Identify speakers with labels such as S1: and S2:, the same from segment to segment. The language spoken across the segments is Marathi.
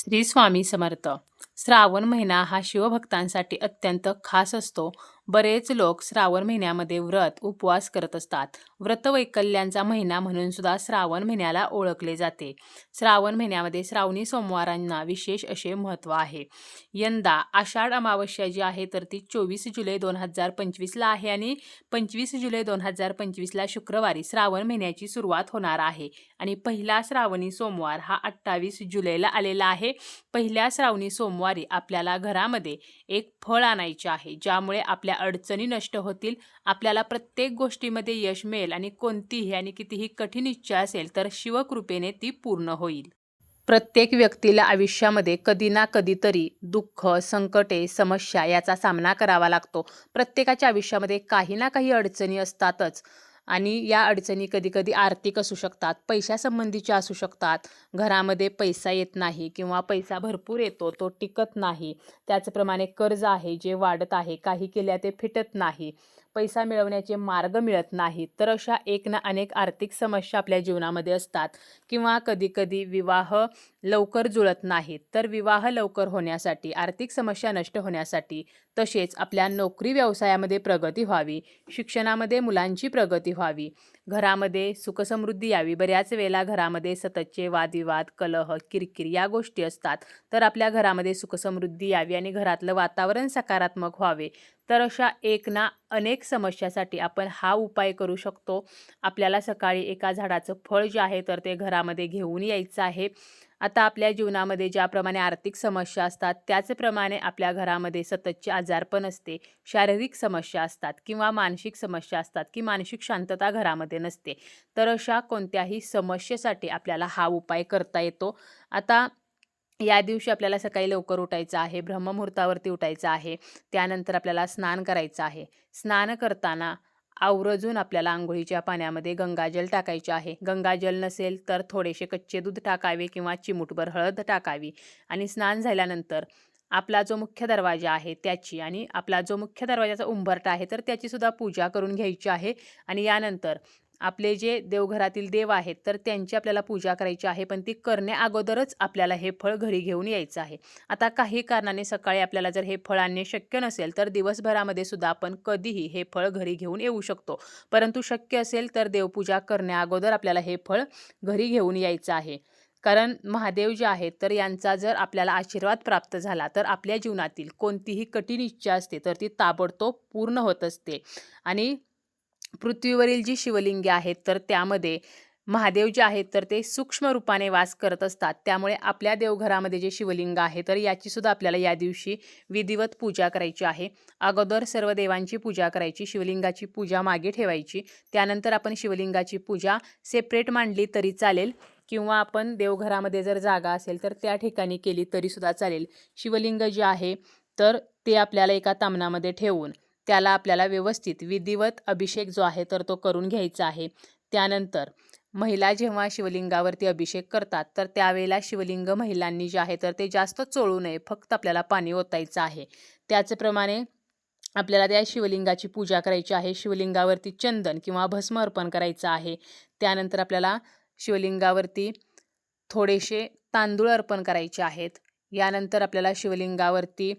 S1: श्री स्वामी समर्थ. श्रावण महिना हा शिवभक्तांसाठी अत्यंत खास असतो. बरेच लोक श्रावण महिन्यामध्ये व्रत उपवास करत असतात. व्रतवैकल्यांचा महिना म्हणून सुद्धा श्रावण महिन्याला ओळखले जाते. श्रावण महिन्यामध्ये श्रावणी सोमवारांना विशेष असे महत्त्व आहे. यंदा आषाढ अमावस्या जी आहे तर ती चोवीस जुलै दोन हजार पंचवीसला आहे आणि पंचवीस जुलै दोन हजार पंचवीसला शुक्रवारी श्रावण महिन्याची सुरुवात होणार आहे. आणि पहिला श्रावणी सोमवार हा अठ्ठावीस जुलैला आलेला आहे. पहिल्या श्रावणी सोमवारी आपल्याला घरामध्ये एक फळ आणायचे आहे ज्यामुळे आपल्या अडचणी नष्ट होतील. आपल्याला प्रत्येक गोष्टीमध्ये यश मिळेल आणि कोणतीही आणि कितीही कठीण इच्छा असेल तर शिवकृपेने ती पूर्ण होईल. प्रत्येक व्यक्तीला आयुष्यामध्ये कधी ना कधीतरी दुःख संकटे समस्या याचा सामना करावा लागतो. प्रत्येकाच्या आयुष्यामध्ये काही ना काही अडचणी असतातच. आणि या अडचणी कधीकधी आर्थिक असू शकतात पैशासंबंधीच्या असू शकतात. घरामध्ये पैसा येत नाही किंवा पैसा भरपूर येतो तो टिकत नाही. त्याचप्रमाणे कर्ज आहे जे वाढत आहे काही केल्या ते फिटत नाही. पैसा मिळवण्याचे मार्ग मिळत नाहीत तर अशा एक ना अनेक आर्थिक समस्या आपल्या जीवनामध्ये असतात. किंवा कधीकधी विवाह लवकर जुळत नाहीत. तर विवाह लवकर होण्यासाठी आर्थिक समस्या नष्ट होण्यासाठी तसेच आपल्या नोकरी व्यवसायामध्ये प्रगती व्हावी शिक्षणामध्ये मुलांची प्रगती व्हावी. घरामध्ये सुखसमृद्धी यावी. बऱ्याच वेळेला घरामध्ये सततचे वादविवाद कलह किरकिर या गोष्टी असतात. तर आपल्या घरामध्ये सुखसमृद्धी यावी आणि घरातलं वातावरण सकारात्मक व्हावे. तर अशा एक ना अनेक समस्यासाठी आपण हा उपाय करू शकतो. आपल्याला सकाळी एका झाडाचं फळ जे आहे तर ते घरामध्ये घेऊन यायचं आहे. आता आपल्या जीवनामध्ये ज्याप्रमाणे आर्थिक समस्या असतात त्याचप्रमाणे आपल्या घरामध्ये सततचे आजारपण असते शारीरिक समस्या असतात किंवा मानसिक समस्या असतात की मानसिक शांतता घरामध्ये नसते तर अशा कोणत्याही समस्येसाठी आपल्याला हा उपाय करता येतो. आता या दिवशी आपल्याला सकाळी लवकर उठायचं आहे ब्रह्ममुहूर्तावरती उठायचं आहे त्यानंतर आपल्याला स्नान करायचं आहे. स्नान करताना आवर्जून आपल्याला आंघोळीच्या पाण्यामध्ये गंगाजल टाकायचे आहे. गंगाजल नसेल तर थोडेसे कच्चे दूध टाकावे किंवा चिमूटभर हळद टाकावी. आणि स्नान झाल्यानंतर आपला जो मुख्य दरवाजा आहे त्याची आणि आपला जो मुख्य दरवाजाचा उंबरटा आहे तर त्याची सुद्धा पूजा करून घ्यायची आहे. आणि यानंतर आपले जे देवघरातील देव आहेत तर त्यांची आपल्याला पूजा करायची आहे पण ती करण्या अगोदरच आपल्याला हे फळ घरी घेऊन यायचं आहे. आता काही कारणाने सकाळी आपल्याला जर हे फळ आणणे शक्य नसेल तर दिवसभरामध्ये सुद्धा आपण कधीही हे फळ घरी घेऊन येऊ शकतो. परंतु शक्य असेल तर देवपूजा करण्या अगोदर आपल्याला हे फळ घरी घेऊन यायचं आहे. कारण महादेव जे आहेत तर यांचा जर आपल्याला आशीर्वाद प्राप्त झाला तर आपल्या जीवनातील कोणतीही कठीण इच्छा असते तर ती ताबडतोब पूर्ण होत असते. आणि पृथ्वीवरील जी शिवलिंगे आहेत तर त्यामध्ये महादेव जे आहेत तर ते सूक्ष्म रूपाने वास करत असतात. त्यामुळे आपल्या देवघरामध्ये जे शिवलिंग आहे तर याची सुद्धा आपल्याला या दिवशी विधिवत पूजा करायची आहे. अगोदर सर्व देवांची पूजा करायची शिवलिंगाची पूजा मागे ठेवायची. त्यानंतर आपण शिवलिंगाची पूजा सेपरेट मांडली तरी चालेल. किंवा आपण देवघरामध्ये जर जागा असेल तर त्या ठिकाणी केली तरीसुद्धा चालेल. शिवलिंग जे आहे तर ते आपल्याला एका तामणामध्ये ठेवून त्याला आपल्याला व्यवस्थित विधिवत अभिषेक जो आहे तर तो करून घ्यायचा आहे. त्यानंतर महिला जेव्हा शिवलिंगावरती अभिषेक करतात तर त्यावेळेला शिवलिंग महिलांनी जे आहे तर ते जास्त चोळू नये फक्त आपल्याला पाणी ओतायचं आहे. त्याचप्रमाणे आपल्याला त्या शिवलिंगाची पूजा करायची आहे शिवलिंगावरती चंदन किंवा भस्म अर्पण करायचं आहे. त्यानंतर आपल्याला शिवलिंगावरती थोडेसे तांदूळ अर्पण करायचे आहेत. यानंतर आपल्याला शिवलिंगावरती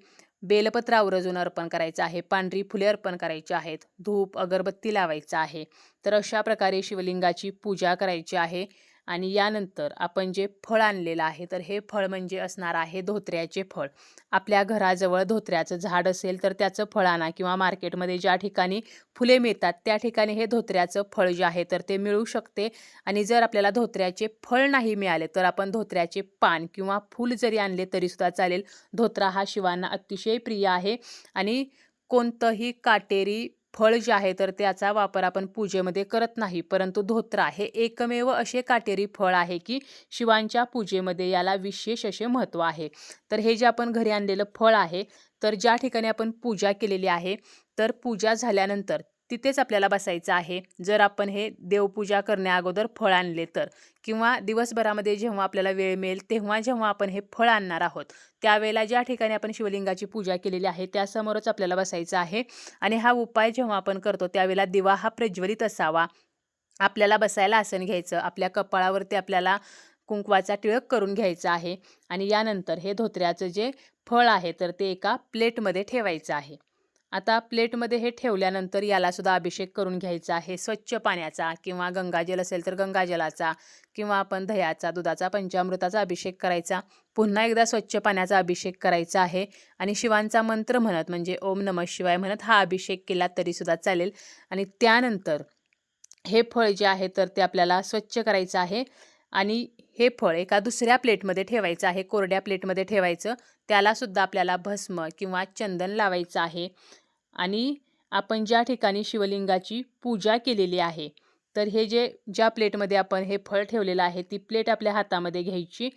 S1: बेलपत्र आवर्जून अर्पण करायचं आहे पांढरी फुले अर्पण करायची आहेत धूप अगरबत्ती लावायचं आहे. तर अशा प्रकारे शिवलिंगाची पूजा करायची आहे. आणि यानंतर आपण जे फळ आणलेलं आहे तर हे फळ म्हणजे असणार आहे धोत्र्याचे फळ. आपल्या घराजवळ धोत्र्याचं झाड असेल तर त्याचं फळ आणा किंवा मार्केटमध्ये ज्या ठिकाणी फुले मिळतात त्या ठिकाणी हे धोत्र्याचं फळ जे आहे तर ते मिळू शकते. आणि जर आपल्याला धोत्र्याचे फळ नाही मिळाले तर आपण धोत्र्याचे पान किंवा फूल जरी आणले तरीसुद्धा चालेल. धोत्रा हा शिवांना अतिशय प्रिय आहे. आणि कोणतंही काटेरी फळ जे आहे तर त्याचा वापर आपण पूजेमध्ये करत नाही. परंतु धोत्रा हे एकमेव असे काटेरी फळ आहे की शिवांच्या पूजेमध्ये याला विशेष असे महत्त्व आहे. तर हे जे आपण घरी आणलेलं फळ आहे तर ज्या ठिकाणी आपण पूजा केलेली आहे तर पूजा झाल्यानंतर तिथेच आपल्याला बसायचं आहे. जर आपण हे देवपूजा करण्या अगोदर फळ आणले तर किंवा दिवसभरामध्ये जेव्हा आपल्याला वेळ मिळेल तेव्हा जेव्हा आपण हे फळ आणणार आहोत त्यावेळेला ज्या ठिकाणी आपण शिवलिंगाची पूजा केलेली आहे त्यासमोरच आपल्याला बसायचं आहे. आणि हा उपाय जेव्हा आपण करतो त्यावेळेला दिवा हा प्रज्वलित असावा. आपल्याला बसायला आसन घ्यायचं. आपल्या कपाळावरती आपल्याला कुंकवाचा टिळक करून घ्यायचा आहे. आणि यानंतर हे धोत्र्याचं जे फळ आहे तर ते एका प्लेटमध्ये ठेवायचं आहे. आता प्लेटमध्ये हे ठेवल्यानंतर यालासुद्धा अभिषेक करून घ्यायचा आहे. स्वच्छ पाण्याचा किंवा गंगाजल असेल तर गंगाजलाचा किंवा आपण दह्याचा दुधाचा पंचामृताचा अभिषेक करायचा. पुन्हा एकदा स्वच्छ पाण्याचा अभिषेक करायचा आहे आणि शिवांचा मंत्र म्हणत म्हणजे ओम नमः शिवाय म्हणत हा अभिषेक केला तरीसुद्धा चालेल. आणि त्यानंतर हे फळ जे आहे तर ते आपल्याला स्वच्छ करायचं आहे. आणि हे फळ एका दुसऱ्या प्लेटमध्ये ठेवायचं आहे कोरड्या प्लेटमध्ये ठेवायचं. त्यालासुद्धा आपल्याला भस्म किंवा चंदन लावायचं आहे. आणि आपण ज्या ठिकाणी शिवलिंगाची पूजा केलेली आहे तर हे जे ज्या प्लेटमध्ये आपण हे फळ ठेवलेलं आहे ती प्लेट आपल्या हातामध्ये घ्यायची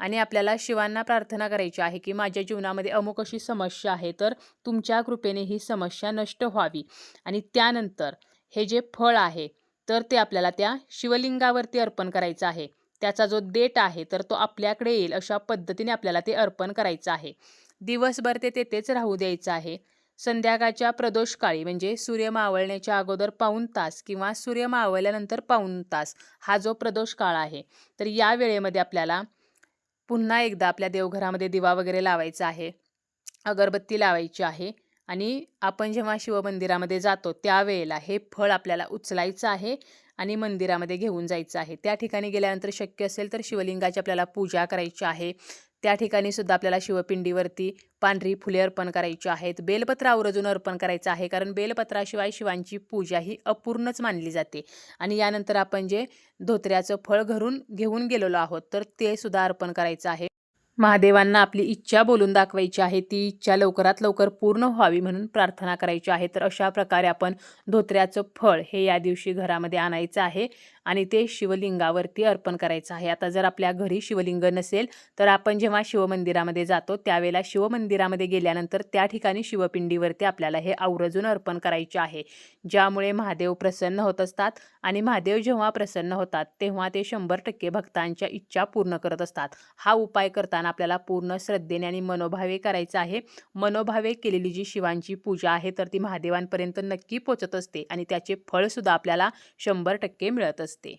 S1: आणि आपल्याला शिवांना प्रार्थना करायची आहे की माझ्या जीवनामध्ये अमुक अशी समस्या आहे तर तुमच्या कृपेने ही समस्या नष्ट व्हावी. आणि त्यानंतर हे जे फळ आहे तर ते आपल्याला त्या शिवलिंगावरती अर्पण करायचं आहे. त्याचा जो देठ आहे तर तो आपल्याकडे येईल अशा पद्धतीने आपल्याला ते अर्पण करायचं आहे. दिवसभर ते तेथेच राहू द्यायचं आहे. संध्याकाळच्या प्रदोषकाळी म्हणजे सूर्य मावळण्याच्या अगोदर पाऊण तास किंवा सूर्य मावळल्यानंतर पाऊण तास हा जो प्रदोष काळ आहे तर या वेळेमध्ये आपल्याला पुन्हा एकदा आपल्या देवघरामध्ये दिवा वगैरे लावायचा आहे अगरबत्ती लावायची आहे आणि आपण जेव्हा शिवमंदिरामध्ये जातो त्यावेळेला हे फळ आपल्याला उचलायचं आहे आणि मंदिरामध्ये घेऊन जायचं आहे. त्या ठिकाणी गेल्यानंतर शक्य असेल तर शिवलिंगाची आपल्याला पूजा करायची आहे. त्या ठिकाणी सुद्धा आपल्याला शिवपिंडीवरती पांढरी फुले अर्पण करायची आहेत. बेलपत्र आवर्जून अर्पण करायचं आहे कारण बेलपत्राशिवाय शिवांची पूजा ही अपूर्णच मानली जाते. आणि यानंतर आपण जे धोत्र्याचं फळ घरून घेऊन गेलेलो आहोत तर ते सुद्धा अर्पण करायचं आहे. महादेवांना आपली इच्छा बोलून दाखवायची आहे. ती इच्छा लवकरात लवकर पूर्ण व्हावी म्हणून प्रार्थना करायची आहे. तर अशा प्रकारे आपण धोत्र्याचं फळ हे या दिवशी घरामध्ये आणायचं आहे आणि ते शिवलिंगावरती अर्पण करायचं आहे. आता जर आपल्या घरी शिवलिंग नसेल तर आपण जेव्हा शिवमंदिरामध्ये जातो त्यावेळेला शिवमंदिरामध्ये गेल्यानंतर त्या ठिकाणी शिवपिंडीवरती आपल्याला हे आवर्जून अर्पण करायचे आहे. ज्यामुळे महादेव प्रसन्न होत असतात आणि महादेव जेव्हा प्रसन्न होतात तेव्हा ते शंभर टक्के भक्तांच्या इच्छा पूर्ण करत असतात. हा उपाय करताना आपल्याला पूर्ण श्रद्धेने आणि मनोभावे करायचा आहे. मनोभावे केलेली जी शिवांची पूजा आहे तर ती महादेवांपर्यंत नक्की पोचत असते आणि त्याचे फळसुद्धा आपल्याला शंभर टक्के मिळत असते.